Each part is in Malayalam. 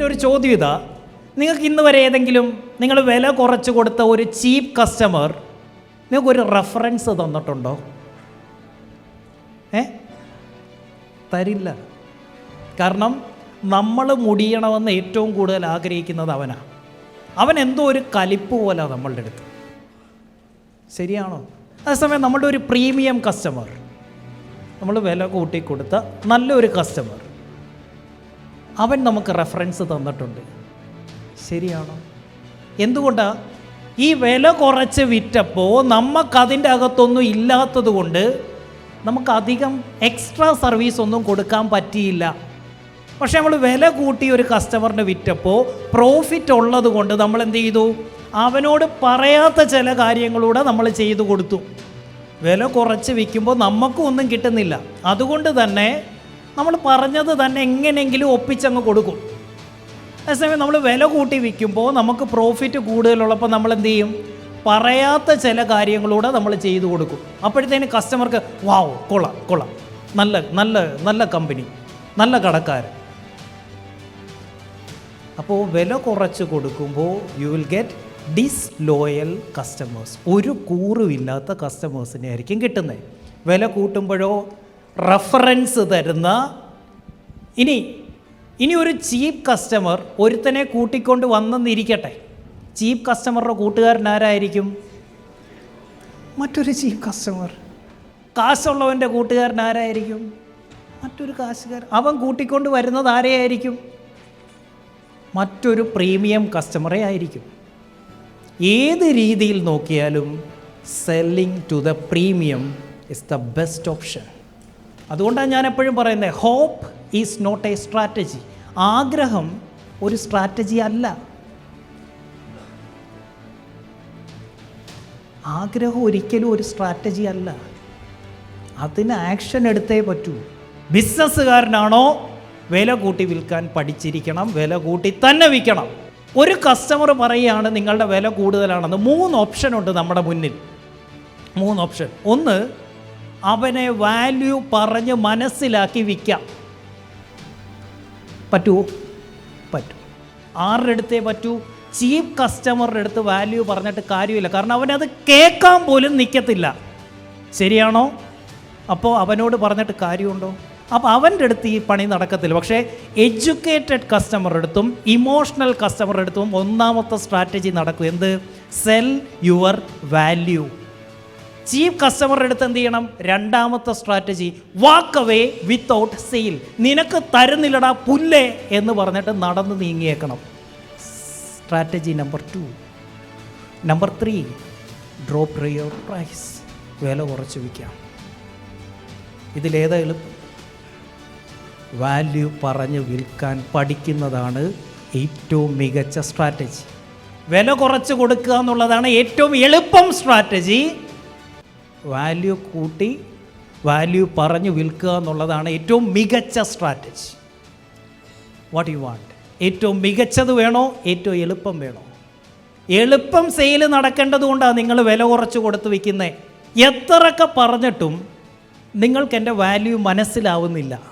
എന്റെ ഒരു ചോദ്യം ഇതാ. നിങ്ങൾക്ക് ഇന്ന് വരെ ഏതെങ്കിലും നിങ്ങൾ വില കുറച്ച് കൊടുത്ത ഒരു ചീപ്പ് കസ്റ്റമർ നിങ്ങൾക്കൊരു റെഫറൻസ് തന്നിട്ടുണ്ടോ? ഏ? തരില്ല. കാരണം നമ്മൾ മുടിയണമെന്ന് ഏറ്റവും കൂടുതൽ ആഗ്രഹിക്കുന്നത് അവനാണ് അവൻ എന്തോ ഒരു കലിപ്പ് പോലെ നമ്മളുടെ അടുത്ത്. ശരിയാണോ? അതേസമയം നമ്മളുടെ ഒരു പ്രീമിയം കസ്റ്റമർ. നമ്മൾ വില കൂട്ടി കൊടുത്ത നല്ലൊരു കസ്റ്റമർ. അവൻ നമുക്ക് റെഫറൻസ് തന്നിട്ടുണ്ട്. ശരിയാണോ? എന്തുകൊണ്ടാണ് ഈ വില കുറച്ച് വിറ്റപ്പോൾ നമുക്കതിന്റെ അകത്തൊന്നും ഇല്ലാത്തത് കൊണ്ട് നമുക്കധികം എക്സ്ട്രാ സർവീസ് ഒന്നും കൊടുക്കാൻ പറ്റിയില്ല. പക്ഷെ നമ്മൾ വില കൂട്ടി ഒരു കസ്റ്റമറിന് വിറ്റപ്പോൾ പ്രോഫിറ്റ് ഉള്ളത് കൊണ്ട് നമ്മൾ എന്ത് ചെയ്തു? അവനോട് പറയാത്ത ചില കാര്യങ്ങളൂടെ നമ്മൾ ചെയ്തു കൊടുത്തു. വില കുറച്ച് വിൽക്കുമ്പോൾ നമുക്കും ഒന്നും കിട്ടുന്നില്ല. അതുകൊണ്ട് തന്നെ നമ്മൾ പറഞ്ഞത് തന്നെ എങ്ങനെയെങ്കിലും ഒപ്പിച്ചങ്ങ് കൊടുക്കും. അതേസമയം നമ്മൾ വില കൂട്ടി വിൽക്കുമ്പോൾ നമുക്ക് പ്രോഫിറ്റ് കൂടുതലുള്ളപ്പോൾ നമ്മൾ എന്ത് ചെയ്യും? പറയാത്ത ചില കാര്യങ്ങളൂടെ നമ്മൾ ചെയ്തു കൊടുക്കും. അപ്പോഴത്തേന് കസ്റ്റമർക്ക് വാവ് കൊള്ളാം കൊള്ളാം. നല്ല നല്ല നല്ല കമ്പനി നല്ല കടക്കാരൻ. അപ്പോൾ വില കുറച്ച് കൊടുക്കുമ്പോൾ you will get disloyal customers ഒരു കൂറുമില്ലാത്ത കസ്റ്റമേഴ്സിനെ ആയിരിക്കും കിട്ടുന്നത്. വില കൂട്ടുമ്പോഴോ റെഫറൻസ് തരുന്ന ഇനി ഇനി ഒരു ചീപ്പ് കസ്റ്റമർ ഒരുത്തനെ കൂട്ടിക്കൊണ്ട് വന്നെന്നിരിക്കട്ടെ. ചീപ്പ് കസ്റ്റമറുടെ കൂട്ടുകാരൻ ആരായിരിക്കും? മറ്റൊരു ചീപ്പ് കസ്റ്റമർ. കാശുള്ളവന്റെ കൂട്ടുകാരൻ ആരായിരിക്കും? മറ്റൊരു കാശുകാരൻ. അവൻ കൂട്ടിക്കൊണ്ട് വരുന്നത് ആരെയായിരിക്കും? മറ്റൊരു പ്രീമിയം കസ്റ്റമറെ ആയിരിക്കും. ഏത് രീതിയിൽ നോക്കിയാലും selling to the premium is the best option. അതുകൊണ്ടാണ് ഞാൻ എപ്പോഴും പറയുന്നത് hope is not a strategy ആഗ്രഹം ഒരു സ്ട്രാറ്റജി അല്ല. ആഗ്രഹം ഒരിക്കലും ഒരു സ്ട്രാറ്റജി അല്ല. അതിന് ആക്ഷൻ എടുത്തേ പറ്റൂ. ബിസിനസ്സുകാരനാണോ? വില കൂട്ടി വിൽക്കാൻ പഠിച്ചിരിക്കണം വില കൂട്ടി തന്നെ വിൽക്കണം. ഒരു കസ്റ്റമർ പറയുകയാണ് നിങ്ങളുടെ വില കൂടുതലാണെന്ന്. മൂന്ന് ഓപ്ഷൻ ഉണ്ട് നമ്മുടെ മുന്നിൽ. മൂന്ന് ഓപ്ഷൻ ഒന്ന് അവനെ വാല്യൂ പറഞ്ഞ് മനസ്സിലാക്കി വിൽക്കാം. പറ്റുമോ പറ്റും. ആരുടെ അടുത്തേ പറ്റൂ? ചീപ്പ് കസ്റ്റമറുടെ അടുത്ത് വാല്യൂ പറഞ്ഞിട്ട് കാര്യമില്ല. കാരണം അവനത് കേൾക്കാൻ പോലും നിൽക്കത്തില്ല ശരിയാണോ? അപ്പോൾ അവനോട് പറഞ്ഞിട്ട് കാര്യമുണ്ടോ? അപ്പോൾ അവന്റെ അടുത്ത് ഈ പണി നടക്കത്തില്ല. പക്ഷേ എഡ്യൂക്കേറ്റഡ് കസ്റ്റമറുടെ അടുത്തും ഇമോഷണൽ കസ്റ്റമറുടെ അടുത്തും ഒന്നാമത്തെ സ്ട്രാറ്റജി നടക്കും. എന്ത്? സെൽ യുവർ വാല്യൂ ചീഫ് കസ്റ്റമറുടെ അടുത്ത് എന്ത് ചെയ്യണം? രണ്ടാമത്തെ strategy walk away without sale നിനക്ക് തരുന്നില്ലടാ പുല്ലേ എന്ന് പറഞ്ഞിട്ട് നടന്ന് നീങ്ങിയേക്കണം. Strategy number two number three drop your price വില കുറച്ച് വിൽക്കാം. ഇതിലേതായാലും വാല്യൂ പറഞ്ഞ് വിൽക്കാൻ പഠിക്കുന്നതാണ് ഏറ്റവും മികച്ച സ്ട്രാറ്റജി വില കുറച്ച് കൊടുക്കുക എന്നുള്ളതാണ് ഏറ്റവും എളുപ്പം സ്ട്രാറ്റജി വാല്യൂ കൂട്ടി വാല്യൂ പറഞ്ഞു വിൽക്കുക എന്നുള്ളതാണ് ഏറ്റവും മികച്ച സ്ട്രാറ്റജി വാട്ട് യു വാണ്ട് ഏറ്റവും മികച്ചത് വേണോ? ഏറ്റവും എളുപ്പം വേണോ? എളുപ്പം സെയിൽ നടക്കേണ്ടത് കൊണ്ടാണ് നിങ്ങൾ വില കുറച്ച് കൊടുത്ത് വിൽക്കുന്നത് എത്രയൊക്കെ പറഞ്ഞിട്ടും നിങ്ങൾക്ക് എന്റെ വാല്യൂ മനസ്സിലാവുന്നില്ല.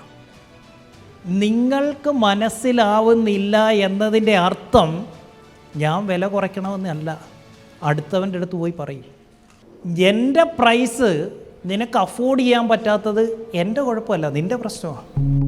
നിങ്ങൾക്ക് മനസ്സിലാവുന്നില്ല എന്നതിന്റെ അർത്ഥം ഞാൻ വില കുറയ്ക്കണമെന്നല്ല. അടുത്തവന്റെ അടുത്ത് പോയി പറയും. എന്റെ പ്രൈസ് നിനക്ക് അഫോർഡ് ചെയ്യാൻ പറ്റാത്തത് എന്റെ കുഴപ്പമല്ല നിന്റെ പ്രശ്നമാണ്.